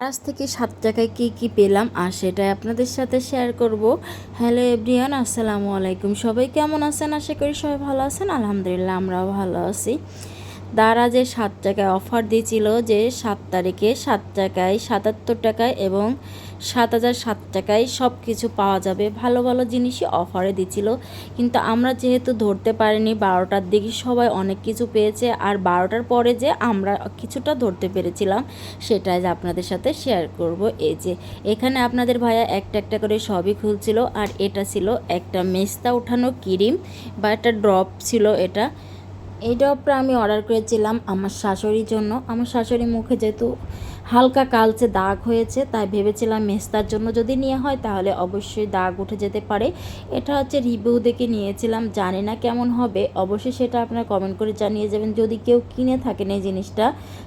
আজ থেকে সাত টাকায় কী কী পেলাম আর সেটাই আপনাদের সাথে শেয়ার করব। হ্যালো এভরিয়ান আসসালামু আলাইকুম। সবাই কেমন আছেন? আশা করি সবাই ভালো আছেন। আলহামদুলিল্লাহ, আমরাও ভালো আছি। তারা যে সাত টাকায় অফার দিয়েছিল যে সাত তারিখে সাত টাকায় সাতাত্তর টাকায় এবং সাত হাজার সাত টাকায় সব কিছু পাওয়া যাবে। ভালো ভালো জিনিসই অফারে দিছিল কিন্তু আমরা যেহেতু ধরতে পারিনি বারোটার দিকে সবাই অনেক কিছু পেয়েছে আর বারোটার পরে যে আমরা কিছুটা ধরতে পেরেছিলাম সেটাই আপনাদের সাথে শেয়ার করব। এই যে, এখানে আপনাদের ভাইয়া একটা একটা করে সবই খুলছিল আর এটা ছিল একটা মেস্তা উঠানো ক্রিম বা একটা ড্রপ ছিল এটা। এই ডবটা আমি অর্ডার করেছিলাম আমার শাশুড়ির জন্য। আমার শাশুড়ি মুখে যেহেতু হালকা কালচে দাগ হয়েছে, তাই ভেবেছিলাম মেস্তার জন্য যদি নেওয়া হয় তাহলে অবশ্যই দাগ উঠে যেতে পারে। এটা হচ্ছে রিভিউ দেখে নিয়েছিলাম, জানি না কেমন হবে। অবশ্যই সেটা আপনারা কমেন্ট করে জানিয়ে যাবেন। যদি কেউ কিনে থাকেন এই জিনিসটা,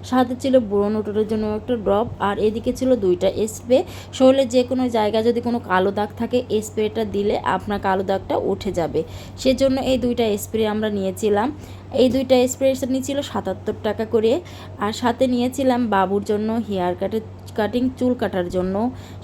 সাথে ছিল বুড়ো নোটরের জন্য একটা ড্রপ, আর এদিকে ছিল দুইটা স্প্রে। শরীরের যে কোনো জায়গায় যদি কোনো কালো দাগ থাকে স্প্রেটা দিলে আপনার কালো দাগটা উঠে যাবে। সেজন্য এই দুইটা স্প্রে আমরা নিয়েছিলাম। এই দুইটা স্প্রে নিয়েছিল সাতাত্তর টাকা করে, আর সাথে নিয়েছিলাম বাবুর জন্য হেয়ার কাটের কাটিং চুল কাটার জন্য।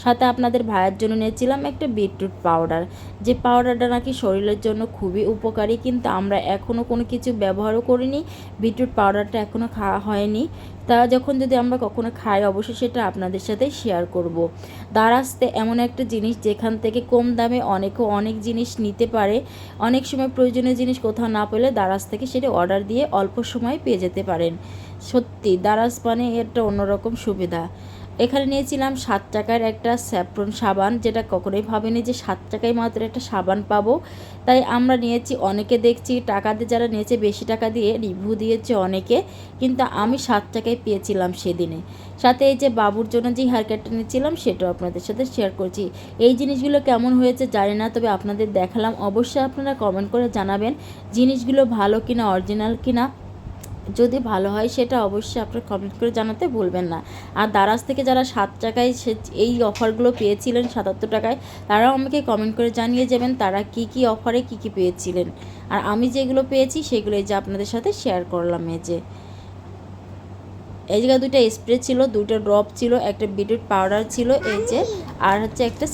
সাথে আপনাদের ভাইয়ের জন্য নিয়েছিলাম একটা বিটরুট পাউডার। যে পাউডারটা নাকি শরীরের জন্য খুবই উপকারী, কিন্তু আমরা এখনও কোনো কিছু ব্যবহারও করিনি। বিটরুট পাউডারটা এখনও খাওয়া হয়নি। তা যখন যদি আমরা কখনো খাই, অবশ্যই সেটা আপনাদের সাথে শেয়ার করব। দারাজতে এমন একটা জিনিস যেখান থেকে কম দামে অনেকে অনেক জিনিস নিতে পারে। অনেক সময় প্রয়োজনীয় জিনিস কোথাও না পেলে দারাজ থেকে সেটা অর্ডার দিয়ে অল্প সময় পেয়ে যেতে পারেন। সত্যি দারাজ মানে একটা অন্যরকম সুবিধা। এখানে নিয়েছিলাম সাত টাকার একটা স্যাফ্রন সাবান, যেটা কখনোই ভাবিনি যে সাত টাকায় মাত্র একটা সাবান পাবো। তাই আমরা নিয়েছি, অনেকে দেখছি, টাকা দিয়ে যারা নিয়েছে বেশি টাকা দিয়ে, রিভিউ দিয়েছে অনেকে, কিন্তু আমি সাত টাকায় পেয়েছিলাম সেদিনে। সাথে এই যে বাবুর জন্য যে হেয়ার কাটটা নিয়েছিলাম, সেটাও আপনাদের সাথে শেয়ার করছি। এই জিনিসগুলো কেমন হয়েছে জানি না, তবে আপনাদের দেখালাম। অবশ্যই আপনারা কমেন্ট করে জানাবেন, জিনিসগুলো ভালো কিনা অরিজিনাল কিনা। যদি ভালো হয়, সেটা অবশ্যই আপনার কমেন্ট করে জানাতে ভুলবেন না। আর দারাজ থেকে যারা সাত টাকায় সে এই অফারগুলো পেয়েছিলেন, সাতাত্তর টাকায়, তারাও আমাকে কমেন্ট করে জানিয়ে যাবেন তারা কি কি অফারে কি কি পেয়েছিলেন। আর আমি যেগুলো পেয়েছি, সেগুলোই যে আপনাদের সাথে শেয়ার করলাম এই যে। এই জায়গায় দুইটা স্প্রে ছিল, দুইটা ড্রপ ছিল, একটা বিটরুট পাউডার ছিল, এই যে, আর হচ্ছে একটা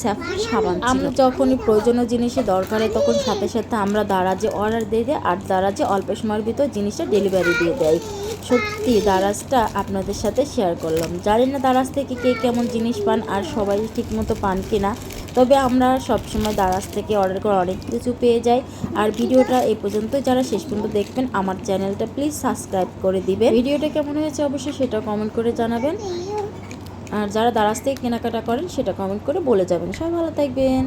সাবান আমরা যখনই প্রয়োজনীয় জিনিসে দরকার হয় তখন সাথে সাথে আমরা দারাজে অর্ডার দিয়ে দিই আর দারাজে অল্প সময়ের ভিতর জিনিসটা ডেলিভারি দিয়ে দেয়। সত্যি, দারাজটা আপনাদের সাথে শেয়ার করলাম। জানি না দারাজ থেকে কে কেমন জিনিস পান আর সবাই ঠিকমতো পান কিনা। তবে আমরা সবসময় দারাজ থেকে অর্ডার করে অনেক কিছু পেয়ে যাই। আর ভিডিওটা এই পর্যন্ত, যারা শেষ পর্যন্ত দেখবেন, আমার চ্যানেলটা প্লিজ সাবস্ক্রাইব করে দিবেন। ভিডিওটা কেমন হয়েছে অবশ্যই সেটা কমেন্ট করে জানাবেন। আর যারা দারাজ থেকে কেনাকাটা করেন, সেটা কমেন্ট করে বলে যাবেন। সবাই ভালো থাকবেন।